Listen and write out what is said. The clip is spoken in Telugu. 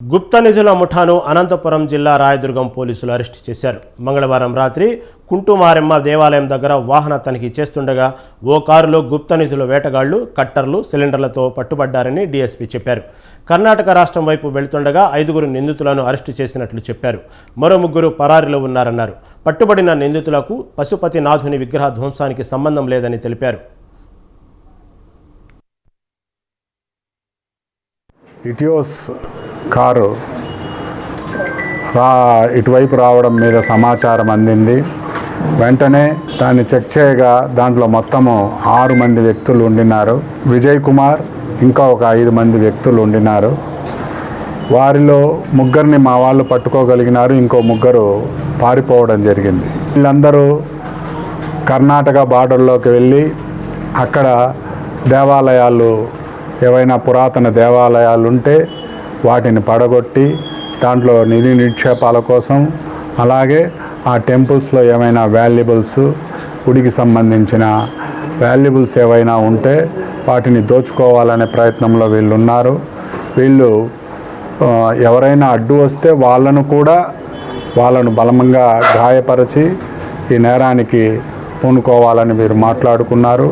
గుప్త నిధుల ముఠాను అనంతపురం జిల్లా రాయదుర్గం పోలీసులు అరెస్టు చేశారు. మంగళవారం రాత్రి కుంటుమారెమ్మ దేవాలయం దగ్గర వాహన తనిఖీ చేస్తుండగా ఓ కారులో గుప్త నిధుల వేటగాళ్ళు కట్టర్లు సిలిండర్లతో పట్టుబడ్డారని డీఎస్పీ చెప్పారు. కర్ణాటక రాష్ట్రం వైపు వెళ్తుండగా ఐదుగురు నిందితులను అరెస్టు చేసినట్లు చెప్పారు. మరో ముగ్గురు పరారీలో ఉన్నారన్నారు. పట్టుబడిన నిందితులకు పశుపతినాథుని విగ్రహ ధ్వంసానికి సంబంధం లేదని తెలిపారు. ఇటియోస్ కారు రా ఇటువైపు రావడం మీద సమాచారం అందింది. వెంటనే దాన్ని చెక్ చేయగా దాంట్లో మొత్తము ఆరు మంది వ్యక్తులు ఉండినారు. విజయ్ కుమార్ ఇంకా ఒక ఐదు మంది వ్యక్తులు ఉండినారు. వారిలో ముగ్గురిని మా వాళ్ళు పట్టుకోగలిగినారు. ఇంకో ముగ్గురు పారిపోవడం జరిగింది. వీళ్ళందరూ కర్ణాటక బార్డర్లోకి వెళ్ళి అక్కడ దేవాలయాలు ఏవైనా పురాతన దేవాలయాలు ఉంటే వాటిని పడగొట్టి దాంట్లో నిధి నిక్షేపాల కోసం అలాగే ఆ టెంపుల్స్లో ఏమైనా వాల్యుబుల్స్ గుడికి సంబంధించిన వాల్యుబుల్స్ ఏవైనా ఉంటే వాటిని దోచుకోవాలనే ప్రయత్నంలో వీళ్ళు ఉన్నారు వీళ్ళు ఎవరైనా అడ్డు వస్తే వాళ్ళను కూడా వాళ్ళను బలమంగా గాయపరిచి ఈ నేరానికి పూనుకోవాలని వీరు మాట్లాడుకున్నారు.